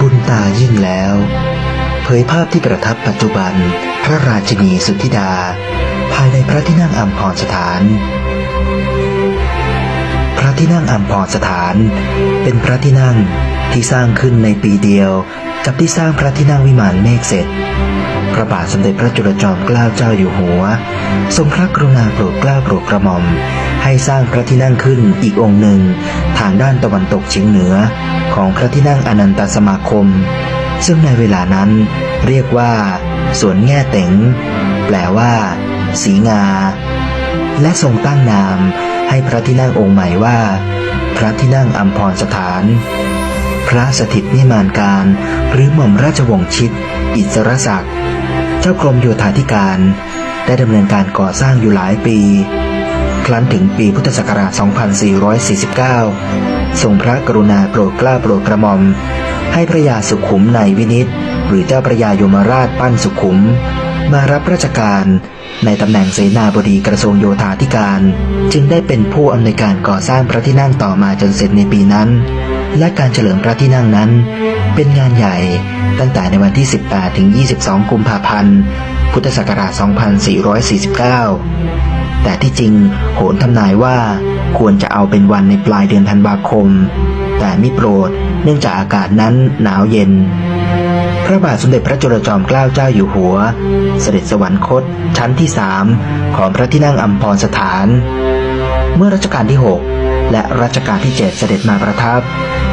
บุญตายิ่งแล้ว เผยภาพที่ประทับปัจจุบัน พระราชินีสุทธิดา ภายในพระที่นั่งอัมพรสถาน พระที่นั่งอัมพรสถาน เป็นพระที่นั่งที่สร้างขึ้นในปีเดียว กับที่สร้างพระที่นั่งวิมานเมฆเสร็จพระบาทสมเด็จพระจุลจอมเกล้าเจ้าอยู่หัว ทรงพระกรุณาโปรดเกล้าโปรดกระหม่อม ให้สร้างพระที่นั่งขึ้นอีกองค์หนึ่ง ทางด้านตะวันตกเฉียงเหนือ ของพระที่นั่งอนันตสมาคม ซึ่งในเวลานั้นเรียกว่า สวนแง่เต๋งแปลว่า สีงา และทรงตั้งนามให้พระที่นั่งองค์ใหม่ว่า พระที่นั่งอัมพรสถาน พระสถิตนิมานการ หรือหม่อมราชวงศ์ชิดอิสรศักดิ์ เจ้ากรมโยธาธิการ ได้ดำเนินการก่อสร้างอยู่หลายปี ครั้นถึงปีพุทธศักราช 2449 ทรงพระกรุณาโปรดเกล้าโปรดกระหม่อม ให้พระยาสุขุมในวินิตหรือเจ้าพระยายมราชปั้นสุขุม มารับราชการในตำแหน่งเสนาบดีกระทรวงโยธาธิการ จึงได้เป็นผู้อำนวยการก่อสร้างพระที่นั่งต่อมาจนเสร็จในปีนั้น และการเฉลิมพระที่นั่งนั้น เป็นงานใหญ่ตั้งแต่ในวันที่ 18 ถึง 22 กุมภาพันธ์ พุทธศักราช 2449 แต่ที่จริงโหนทำนายว่าควรจะเอาเป็นวันในปลายเดือนธันวาคม แต่มิโปรดเนื่องจากอากาศนั้นหนาวเย็น พระบาทสมเด็จพระจุลจอมเกล้าเจ้าอยู่หัว เสด็จสวรรคตชั้นที่สามของพระที่นั่งอัมพรสถาน เมื่อรัชกาลที่ 6 และรัชกาลที่ 7 เสด็จมาประทับ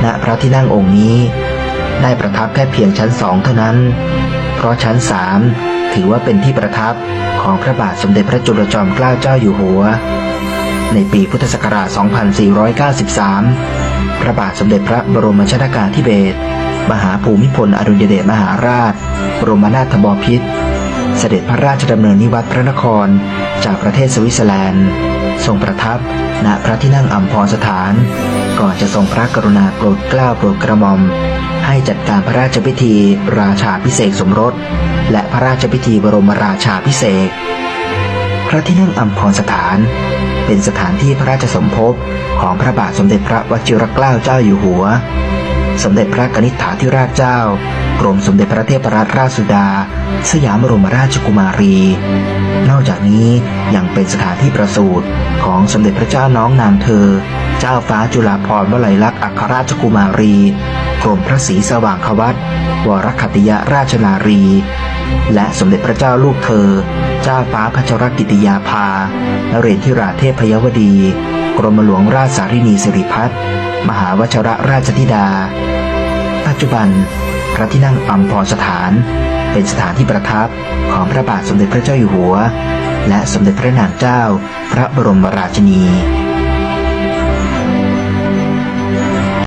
ณพระที่นั่งองค์นี้ ได้ประทับแค่เพียงชั้นสองเท่านั้น เพราะชั้นสาม ถือว่าเป็นที่ประทับของพระบาทสมเด็จพระจุลจอมเกล้าเจ้าอยู่หัว ในปีพุทธศักราช 2493 พระบาทสมเด็จพระบรมชนากาธิเบศรมหาภูมิพลอดุลยเดชมหาราช บรมนาถบพิตร เสด็จพระราชดำเนินนิวัตรพระนครจากประเทศสวิตเซอร์แลนด์ ทรงประทับณพระที่นั่งอัมพรสถาน ก่อนจะทรงพระกรุณาโปรดเกล้าโปรดกระหม่อม ให้จัดการพระราชพิธีราชาพิเศษสมรส และพระราชพิธีบรมราชาพิเศษพระที่นั่งอัมพรสถาน เป็นสถานที่พระราชสมภพของพระบาทสมเด็จพระวชิรเกล้าเจ้าอยู่หัว สมเด็จพระกนิษฐาธิราชเจ้ากรมสมเด็จพระเทพรัตนราชสุดา สยามบรมราชกุมารี นอกจากนี้ยังเป็นสถานที่ประสูติของสมเด็จพระเจ้าน้องนางเธอ เจ้าฟ้าจุฬาภรณ์วลัยลักษณ์อัครราชกุมารี กรมพระศรีสว่างควัตวรคติยราชนารี และสมเด็จพระเจ้าลูกเธอ เจ้าฟ้าพัชรกิติยาภานเรศธิราเทพพยวดี กรมหลวงราชสารินีสิริพัฒน์มหาวชระราชธิดา ปัจจุบันพระที่นั่งอัมพรสถาน เป็นสถานที่ประทับของพระบาทสมเด็จพระเจ้าอยู่หัว และสมเด็จพระนางเจ้า พระบรมราชินี